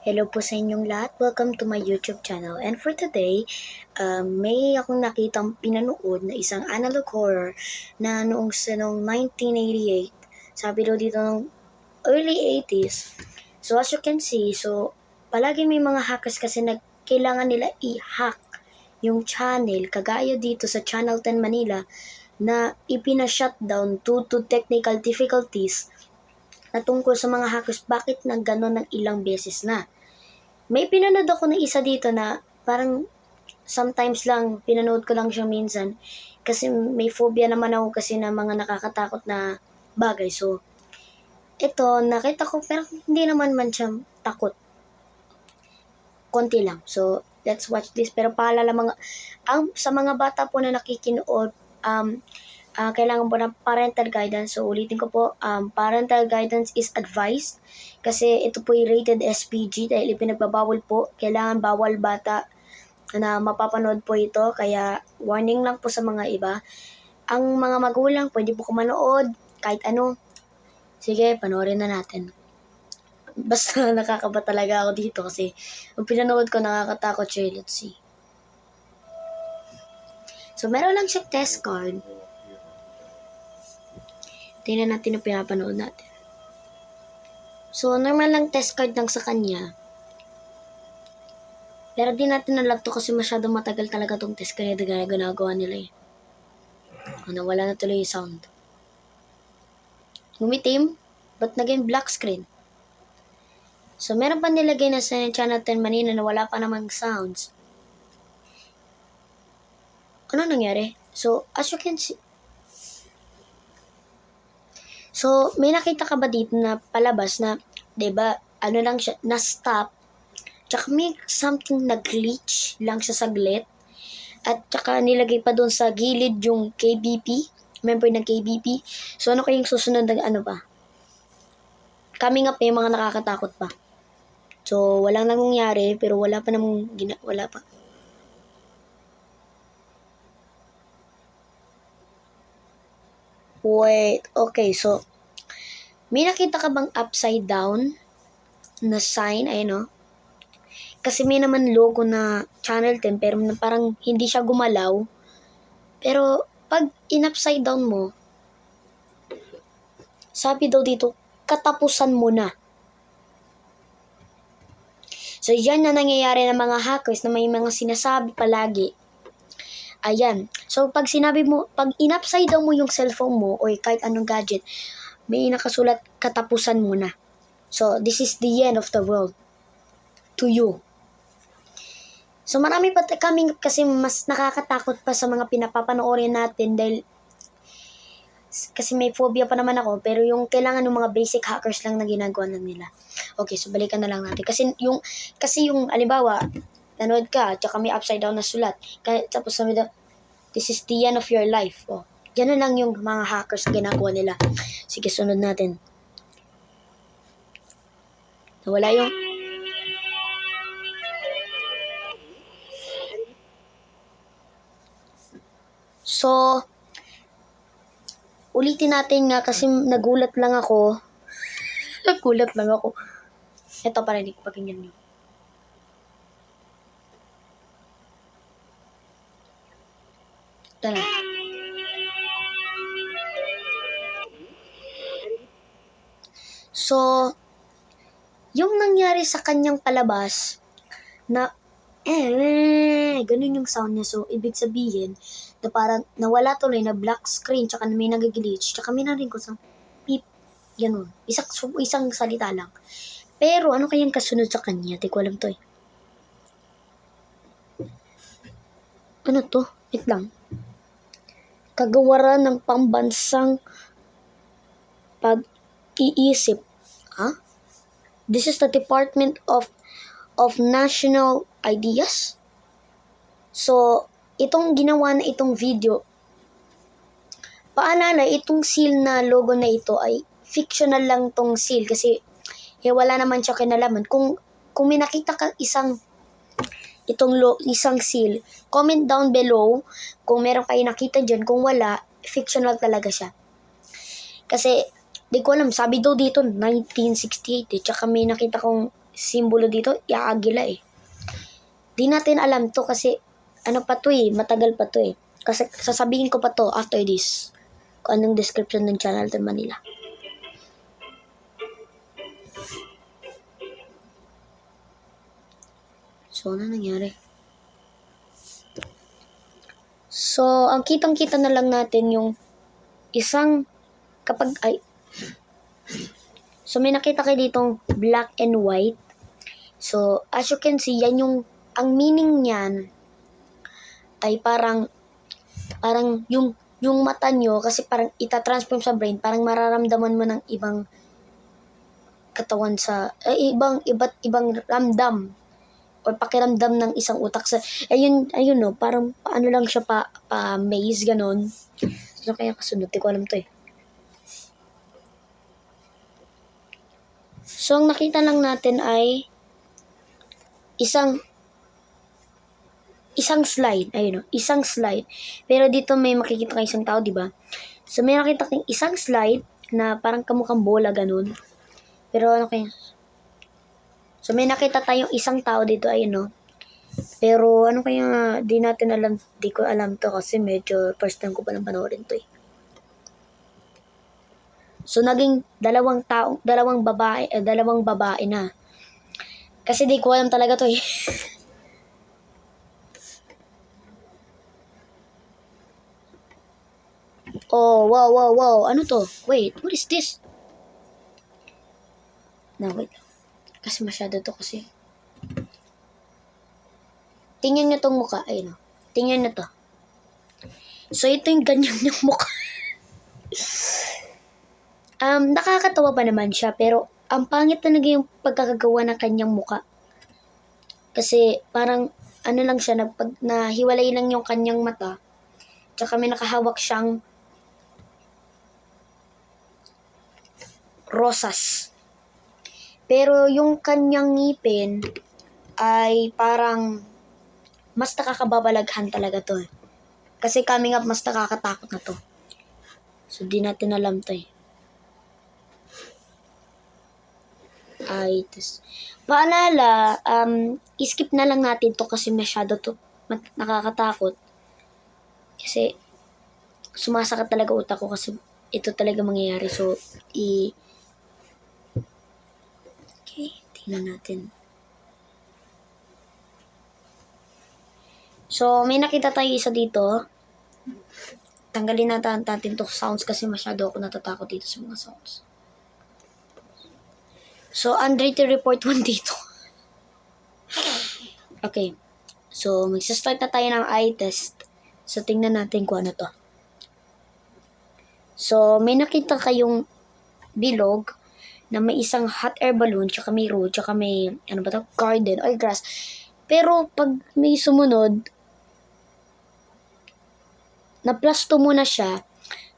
Hello po sa inyong lahat. Welcome to my YouTube channel. And for today, um, may akong nakitang pinanood na isang analog horror na noong sa noong 1988. Sabi daw dito ng early 80s. So as you can see, so palagi may mga hackers kasi nag kailangan nila i-hack yung channel kagaya dito sa Channel 10 Manila na ipina-shutdown due to technical difficulties na tungkol sa mga hackers bakit nang gano'n ng ilang beses na. May pinanood ako na isa dito na parang sometimes lang, pinanood ko lang siya minsan kasi may phobia naman ako kasi na mga nakakatakot na bagay. So, ito, nakita ko pero hindi naman man siya takot. Konti lang. So, let's watch this. Pero paalala mga, ang, sa mga bata po na nakikinood, um, ah, kailangan po ng parental guidance. So, ulitin ko po, um, parental guidance is advised kasi ito po rated SPG dahil ipinagbabawal po. Kailangan bawal bata na mapapanood po ito. Kaya, warning lang po sa mga iba. Ang mga magulang, pwede po kumanood kahit ano. Sige, panoorin na natin. Basta nakakaba talaga ako dito kasi yung pinanood ko nakakatakot siya. Let's see. So, meron lang siyang test card. Tingnan natin yung pinapanood natin. So, normal lang test card lang sa kanya. Pero di natin nalag to kasi masyado matagal talaga tong test card na ginagawa nila eh. Ano, wala na tuloy yung sound. Gumitim, but naging black screen. So, meron pa nilagay na sa Channel 10 Manila na wala pa namang sounds. Ano nangyari? So, as you can see, So, may nakita ka ba dito na palabas na, 'di ba ano lang siya, na-stop, tsaka may something nag-glitch lang siya saglit, at tsaka nilagay pa doon sa gilid yung KBP, member ng KBP. So, ano kayong susunod na ano ba? Coming up may mga nakakatakot pa. So, walang nangyayari, pero wala pa namang, gina, wala pa. Wait, okay, so, may nakita ka bang upside down na sign, ayun no? Kasi may naman logo na Channel 10, pero parang hindi siya gumalaw. Pero, pag in-upside down mo, sabi daw dito, katapusan mo na. So, yan na nangyayari ng mga hackers na may mga sinasabi palagi. Ayan. So, pag sinabi mo, pag in-upside down mo yung cellphone mo or kahit anong gadget, may nakasulat katapusan mo na. So, this is the end of the world to you. So, marami pa kami kasi mas nakakatakot pa sa mga pinapapanoorin natin dahil kasi may phobia pa naman ako pero yung kailangan ng mga basic hackers lang na ginagawa lang nila. Okay, so balikan na lang natin. Kasi yung kasi yung alimbawa, nanood ka, tsaka may upside down na sulat. Kaya, tapos sabi daw, this is the end of your life. Oh, na lang yung mga hackers ginagawa nila. Sige, sunod natin. Nawala yung... So, ulitin natin nga kasi nagulat lang ako. nagulat lang ako. Ito pa rin, pakinggan nyo. Tara. So, yung nangyari sa kanyang palabas na eh, ganun yung sound niya. So, ibig sabihin, na parang nawala tuloy na black screen, tsaka may nag-glitch, tsaka may narinig ko sa beep, ganun. Isang, isang salita lang. Pero, ano kayang kasunod sa kanya? Di ko alam to eh. Ano to? Wait lang. Kagawaran ng pambansang pag-iisip. Ha? This is the Department of of National Ideas. So, itong ginawa na itong video, paalala, itong seal na logo na ito ay fictional lang tong seal kasi eh, wala naman siya kinalaman. Kung, kung may nakita ka isang itong lo, isang seal, comment down below kung meron kayo nakita dyan. Kung wala, fictional talaga siya. Kasi, di ko alam, sabi daw dito 1968 eh. Tsaka may nakita kong simbolo dito, iaagila eh. Di natin alam to kasi ano pa to eh, matagal pa to eh. Kasi sasabihin ko pa to after this. Kung anong description ng channel de Manila. So, ano nangyari? So, ang kitang-kita na lang natin yung isang kapag ay So, may nakita kayo ditong black and white. So, as you can see, yan yung, ang meaning niyan ay parang, parang yung, yung mata nyo, kasi parang itatransform sa brain, parang mararamdaman mo ng ibang katawan sa, eh, ibang, iba't ibang ramdam or pakiramdam ng isang utak sa, ayun, ayun no, parang paano lang siya pa, pa maze, ganon. So, kaya kasunod, di ko alam to eh. So, ang nakita lang natin ay isang isang slide. Ayun o, isang slide. Pero dito may makikita kayo isang tao, di ba? So, may nakita kayong isang slide na parang kamukhang bola, ganun. Pero ano kayo? So, may nakita tayong isang tao dito, ayun o. Pero ano kaya, di natin alam, di ko alam to kasi medyo first time ko pa lang panoorin to eh. So, naging dalawang tao, dalawang babae, eh, dalawang babae na. Kasi di ko alam talaga to eh. oh, wow, wow, wow. Ano to? Wait, what is this? Na, wait. Kasi masyado to kasi. Tingnan nyo tong mukha. Ayun o. Tingnan nyo to. So, ito yung ganyan yung mukha. Um, nakakatawa pa naman siya, pero ang pangit talaga yung pagkakagawa ng kanyang muka. Kasi parang ano lang siya, nagpag, nahiwalay lang yung kanyang mata. Tsaka may nakahawak siyang rosas. Pero yung kanyang ngipin ay parang mas nakakababalaghan talaga to. eh. Kasi coming up, mas nakakatakot na to. So, di natin alam to eh. Ay tas paalala um skip na lang natin to kasi masyado to. Mat- nakakatakot. Kasi sumasakit talaga utak ko kasi ito talaga mangyayari. So i okay tingnan natin. So may nakita tayo isa dito. Tanggalin natin natin to sounds kasi masyado ako natatakot dito sa mga sounds So, unrated report 1 dito. okay. So, magsa-start na tayo ng eye test. So, tingnan natin kung ano to. So, may nakita kayong bilog na may isang hot air balloon, tsaka may road, tsaka may, ano ba to, garden or grass. Pero, pag may sumunod, na plus 2 muna siya,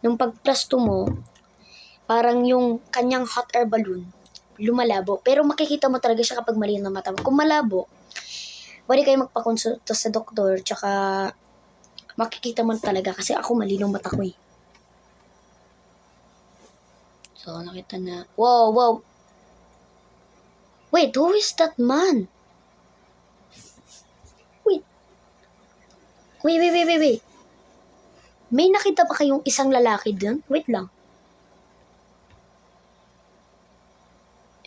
nung pag plus 2 mo, parang yung kanyang hot air balloon, lumalabo. Pero makikita mo talaga siya kapag mali na mata mo. Kung malabo, pwede kayo magpakonsulta sa doktor, tsaka makikita mo talaga kasi ako malinaw mata ko eh. So, nakita na. Wow, wow. Wait, who is that man? Wait. Wait, wait, wait, wait, wait. May nakita pa kayong isang lalaki dun? Wait lang.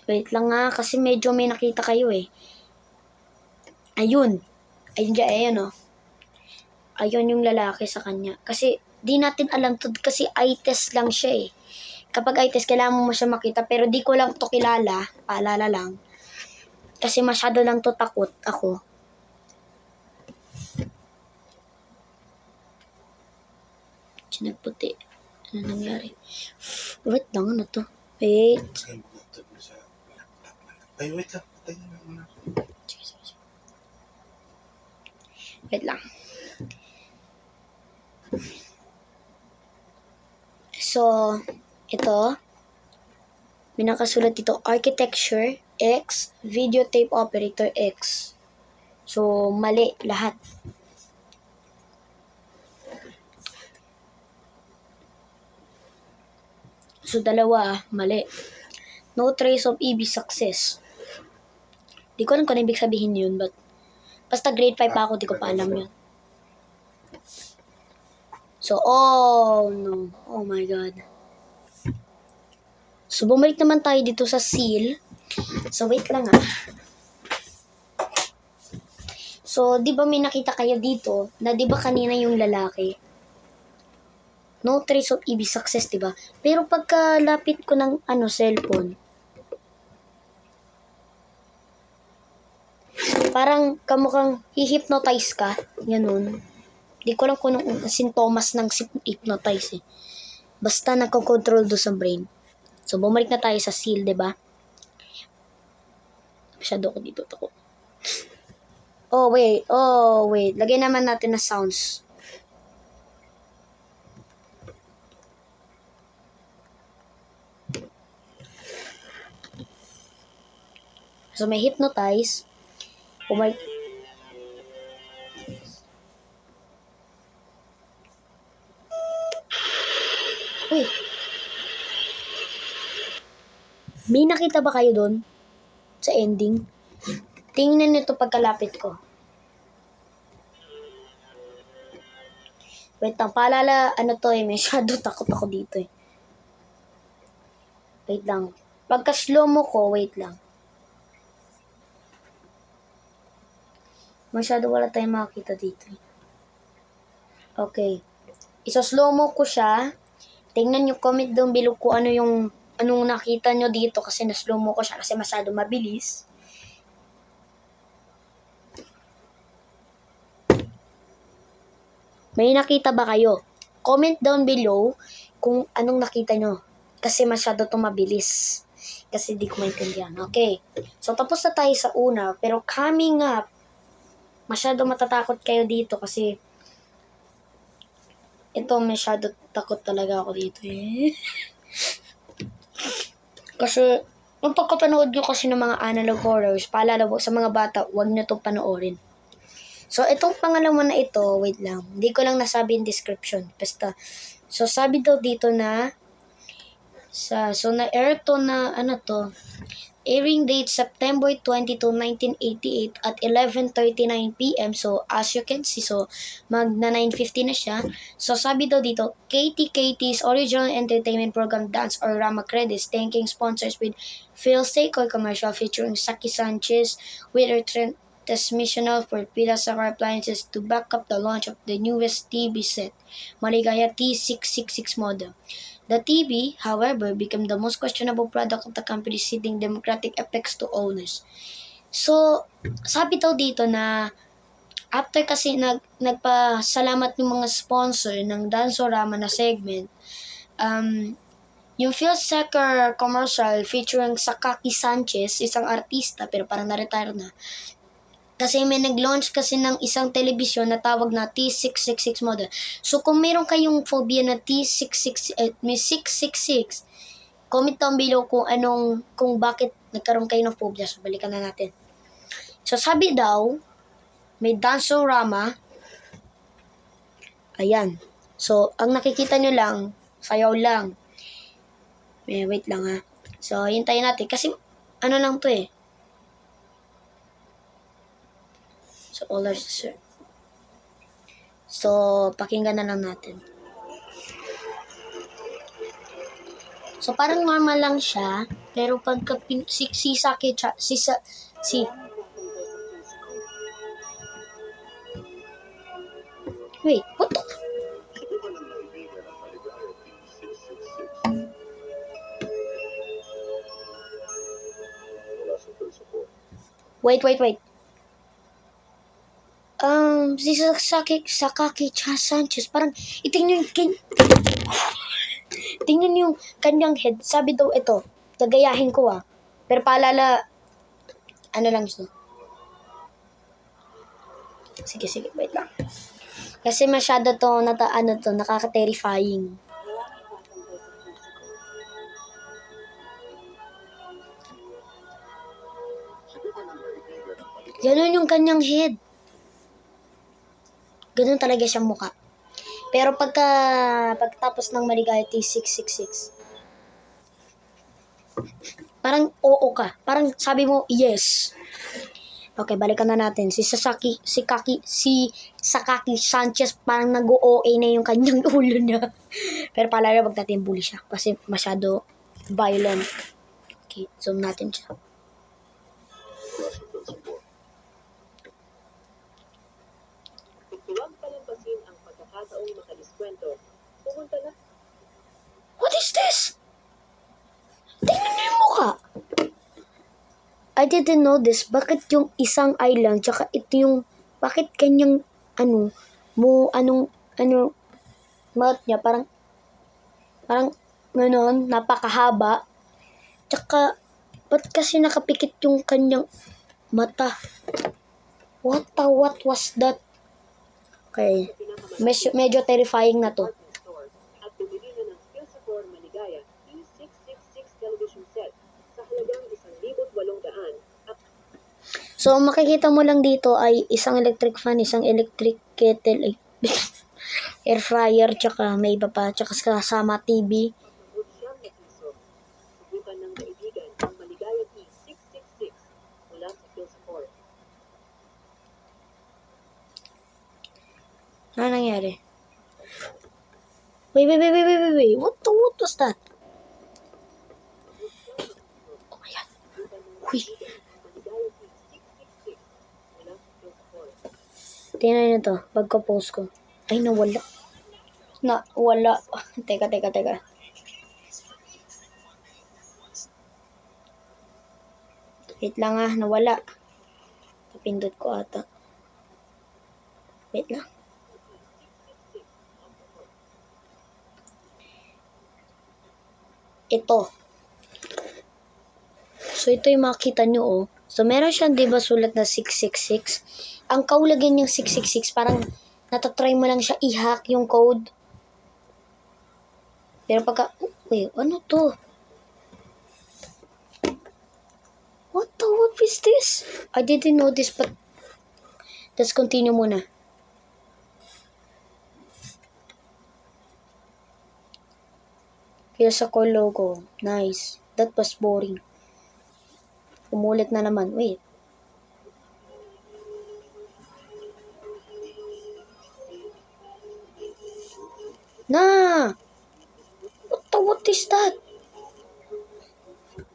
Wait lang nga, kasi medyo may nakita kayo eh. Ayun. Ayun dyan, ayun oh. Ayun yung lalaki sa kanya. Kasi, di natin alam to, kasi eye test lang siya eh. Kapag eye test, kailangan mo siya makita, pero di ko lang to kilala, paalala lang. Kasi masyado lang to takot ako. Siya nagputi. Ano nangyari? Wait lang, ano to? Wait. Ay, wait lang. Patay na muna. Wait lang. So, ito, may nakasulat dito, Architecture X, Videotape Operator X. So, mali lahat. So, dalawa, mali. No trace of EB success. Di ko alam kung ano ibig sabihin yun, but basta grade 5 pa ako, di ko pa alam yun. So, oh no. Oh my God. So, bumalik naman tayo dito sa seal. So, wait lang ah. So, di ba may nakita kayo dito na di ba kanina yung lalaki? No trace of EB success, di ba? Pero pagkalapit ko ng ano, cellphone, parang kamukhang hihypnotize ka. Ganun. Di ko lang kung anong sintomas ng hypnotize eh. Basta nagko-control do sa brain. So, bumalik na tayo sa seal, di ba? Masyado ko dito to. Oh, wait. Oh, wait. Lagay naman natin na sounds. So, may hypnotize. Bumalik. Uy. May nakita ba kayo doon? Sa ending? Tingnan nito pagkalapit ko. Wait lang, paalala, ano to eh, may shadow takot ako dito eh. Wait lang. Pagka slow mo ko, wait lang. Masyado wala tayong makakita dito. Okay. Isa-slow mo ko siya. Tingnan nyo comment down below kung ano yung anong nakita nyo dito kasi na-slow mo ko siya kasi masyado mabilis. May nakita ba kayo? Comment down below kung anong nakita nyo. Kasi masyado to mabilis. Kasi di ko maintindihan. Okay. So, tapos na tayo sa una. Pero coming up, masyado matatakot kayo dito kasi ito masyado takot talaga ako dito eh. kasi, yung pagkapanood nyo kasi ng mga analog horrors, paalala po sa mga bata, huwag nyo itong panoorin. So, itong pangalawa na ito, wait lang, hindi ko lang nasabi yung description. Basta, so sabi daw dito na, sa, so na-air to na, ano to, airing date September 22, 1988 at 11.39 p.m. So, as you can see, so, mag na 9.50 na siya. So, sabi daw dito, KTKT's original entertainment program Dance or Rama Credits thanking sponsors with Phil Seiko commercial featuring Saki Sanchez with her trend transmissional for Pila Sakar appliances to back up the launch of the newest TV set, Maligaya T666 model. The TV, however, became the most questionable product of the company, seeding democratic effects to owners. So, sabi daw dito na after kasi nag, nagpasalamat yung mga sponsor ng Dansorama na segment, um, yung Phil Secker commercial featuring Sakaki Sanchez, isang artista pero parang na-retire na, kasi may nag-launch kasi ng isang telebisyon na tawag na T666 model. So kung meron kayong phobia na T666, eh, may 666, comment down below kung anong, kung bakit nagkaroon kayo ng phobia. So balikan na natin. So sabi daw, may Dansorama. Ayan. So, ang nakikita nyo lang, sayaw lang. Eh, wait lang ha. So, hintayin natin. Kasi, ano lang to eh. So, all are. So, pakinggan na lang natin. So, parang normal lang siya. Pero pagka si, si Saki, si, si, Wait, what the? Wait, wait, wait. Um, si Sakaki Cha Sanchez, parang, itingnan yung, kin- tingnan yung kanyang head. Sabi daw ito, gagayahin ko ah. Pero paalala, ano lang siya. Sige, sige, wait lang. Kasi masyado to, nata, ano to, nakaka-terrifying. Ganun yung kanyang head. Ganun talaga siyang muka. Pero pagka, pagtapos ng Maligaya T666, Parang oo ka. Parang sabi mo, yes. Okay, balikan na natin. Si Sasaki, si Kaki, si Sakaki Sanchez, parang nag-OA na yung kanyang ulo niya. Pero pala wag natin bully siya kasi masyado violent. Okay, zoom natin siya. Makadiskwento. Pumunta na What is this? Tingnan niyo yung mukha. I didn't know this. Bakit yung isang eye lang, tsaka ito yung, bakit kanyang, ano, mo, anong, ano, mouth niya, parang, parang, ganon, napakahaba. Tsaka, ba't kasi nakapikit yung kanyang mata? What the, what was that? Okay, medyo, medyo terrifying na to. department store at bumili na ng Philsacor Maligaya E666 television set sa halagang 1,800 at So, makikita mo lang dito ay isang electric fan, isang electric kettle, air fryer, tsaka may iba pa, tsaka kasama TV. pagkabot siyang na piso. Subukan ng kaibigan ang Maligaya E666 mula sa Philsacor. Ano nangyari? Wait, wait, wait, wait, wait, wait. What the, what was that? Oh my God. Uy. Maligaya E666 mula sa Philsacor. Tingnan nyo to. Pagka-post ko. Ay, nawala. Na, wala. teka, teka, teka. Wait lang ah, nawala. Napindot ko ata. Wait lang. Ito. So, ito yung makita nyo, oh. So, meron siyang, di ba, sulat na 666. Ang kaulagyan niyang 666, parang natatry mo lang siya i-hack yung code. Pero pagka, wait, ano to? What the, what is this? I didn't know this, but let's continue muna. Here's a call logo. Nice. That was boring. Umulit na naman. Wait. Na! What the, what is that?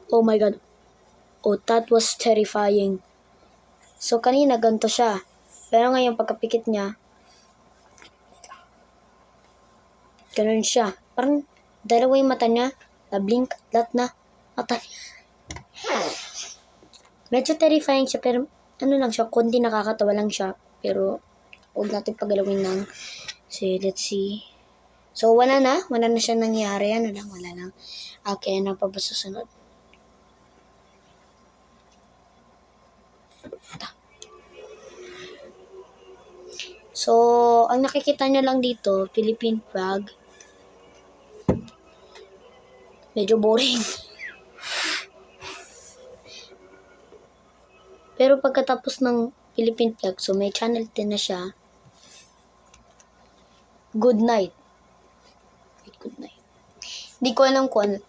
Oh my god. Oh, that was terrifying. So, kanina ganito siya. Pero ngayon, pagkapikit niya, ganun siya. Parang dalawa yung mata niya. Na-blink, lahat na. Mata. Medyo terrifying siya, pero ano lang siya, konti nakakatawa lang siya. Pero, huwag natin pagalawin ng, so, let's see. So, wala na. Wala na siya nangyari. Ano lang, wala lang. Okay, ano pa ba susunod? So, ang nakikita nyo lang dito, Philippine flag. Medyo boring. Pero pagkatapos ng Philippine flag, so may channel din na siya. Good night. Good night. Hindi ko alam kung ano.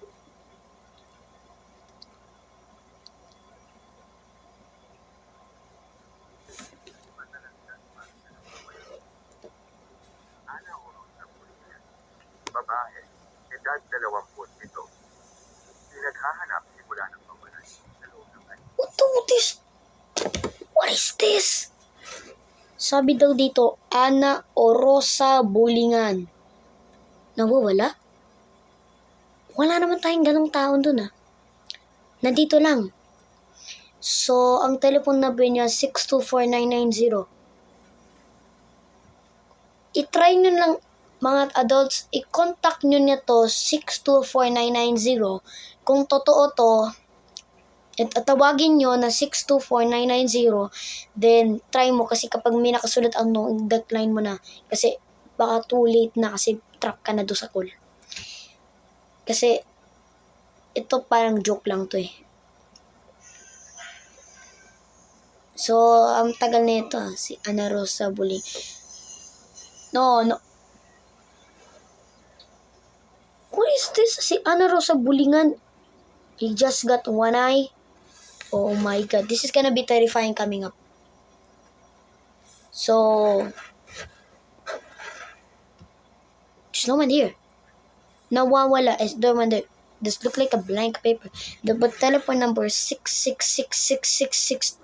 babae, edad 27. Pinaghahanap simula ng pamanan sa loob ng kanya. What the, what is, what is this? Sabi daw dito, Ana Orosa Bulingan. Nawawala? Wala naman tayong ganong taon dun ah. Nandito lang. So, ang telephone number niya, 624990. I-try nyo lang, mga adults, i-contact nyo niya to, 624990. Kung totoo to, at tawagin nyo na 624990, then try mo kasi kapag may nakasulat ang no, decline mo na. Kasi baka too late na kasi trap ka na do sa call. Kasi ito parang joke lang to eh. So, ang tagal na ito, ah, si Ana Rosa Buling. No, no. What is this? Si Ana Rosa Bulingan. He just got one eye. Oh my god, this is gonna be terrifying coming up. So, there's no one here. Nawawala. Is there one there? This look like a blank paper. The but telephone number is six six six six six six.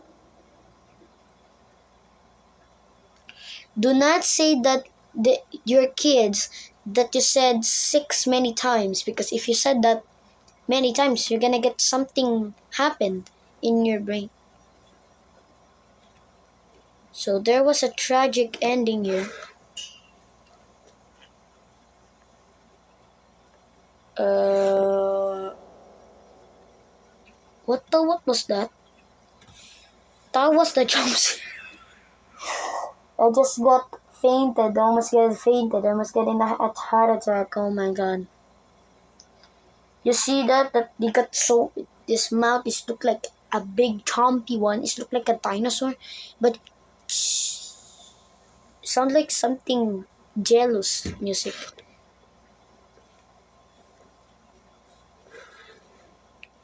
Do not say that the your kids that you said six many times because if you said that many times, you're gonna get something happened in your brain. So there was a tragic ending here. Uh, what the what was that? That was the jump scare. I just got fainted. I almost get fainted. I almost getting a a heart attack. Oh my god. You see that? That they got so this mouth is look like a big chompy one. It look like a dinosaur, but sound like something jealous music.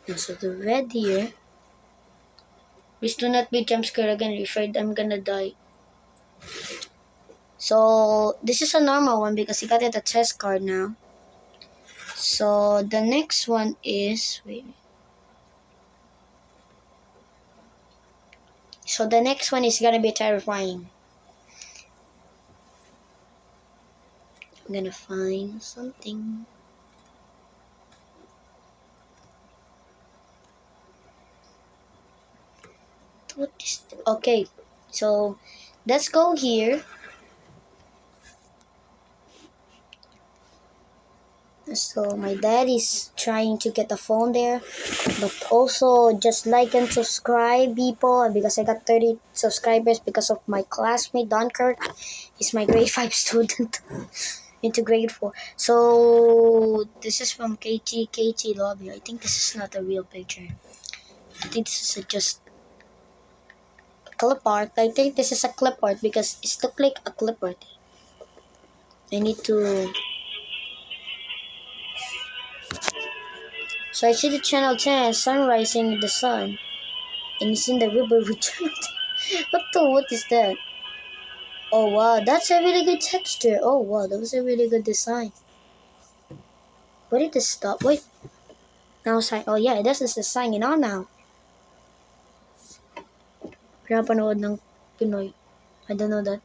And so the red here. Please do not be jump scared again. I, I'm gonna die. So this is a normal one because he got it a test card now. So the next one is wait. So the next one is gonna be terrifying. I'm gonna find something. What is okay? So let's go here. So my dad is trying to get a phone there, but also just like and subscribe people because I got 30 subscribers because of my classmate Dunkirk. He's my grade 5 student into grade 4. So this is from KT KT Lobby. I think this is not a real picture. I think this is a just clip art. I think this is a clip art because it look like a clip art. I need to So I see the channel 10 sun rising in the sun. And it's in the river with What the what is that? Oh wow, that's a really good texture. Oh wow, that was a really good design. Where did this stop? Wait. Now sign oh yeah, this is the signing on now. Pinapanood ng. I don't know that.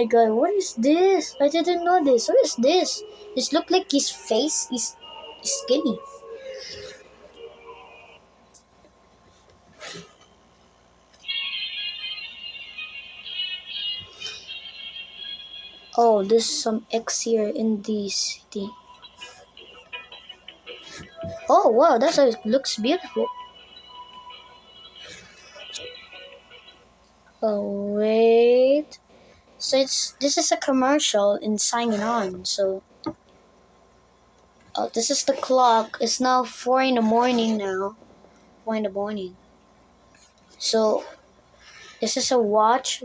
My god, what is this? I didn't know this. What is this? This look like his face is, skinny. Oh, there's some X here in the city. Oh wow, that's looks beautiful. Oh wait. So it's this is a commercial in signing on. So oh, this is the clock. It's now four in the morning now. Four in the morning. So this is a watch.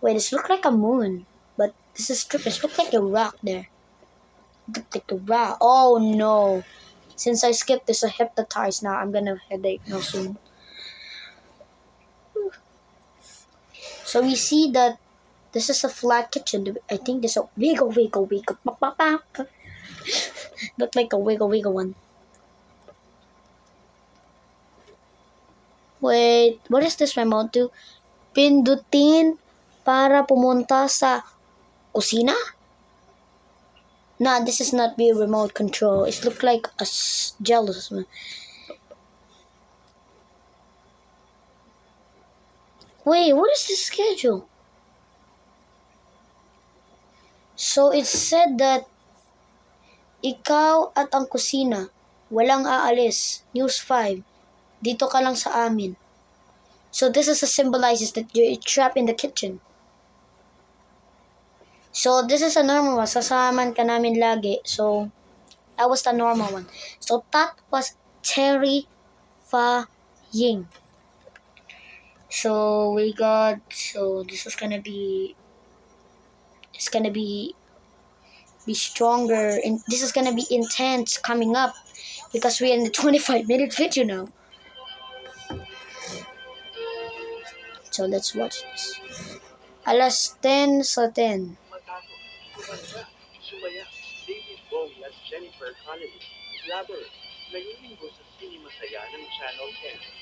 Wait, this look like a moon, but this is strippers. Look like a rock there. Look like a rock. Oh no! Since I skipped this, I hypnotized now. I'm gonna headache now soon. So we see that this is a flat kitchen. I think this a wiggle, wiggle, wiggle. pa, pa, pa. Look like a wiggle, wiggle one. Wait, what is this remote do? Pindutin para pumunta sa kusina? Nah, this is not be remote control. It look like a jealous man. Wait, what is the schedule? So it said that ikaw at ang kusina, walang aalis. News 5. Dito ka lang sa amin. So this is a symbolizes that you're trapped in the kitchen. So this is a normal one. Sasaman ka namin lagi. So that was the normal one. So that was terrifying. So we got so this is gonna be it's gonna be be stronger and this is gonna be intense coming up because we're in the 25 minute video now. So let's watch this. Alas 10 sa 10. Matato, Kumanda, Sumaya, David Bowie at Jennifer Connelly, Labber, naginginggo sa Sini Masaya ng Channel 10.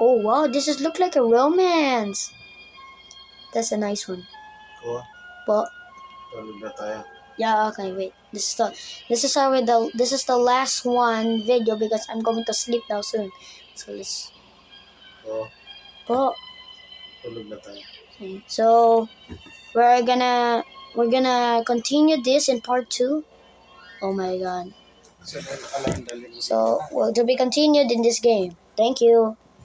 Oh wow, this is look like a romance. That's a nice one. Ko, But tulog na tayo. yeah, okay, wait. This is the this is our the this is the last one video because I'm going to sleep now soon. So let's Ko, but okay. So we're gonna we're gonna continue this in part two. Oh my god. Kasi alam, dali So well to be continued in this game. Thank you.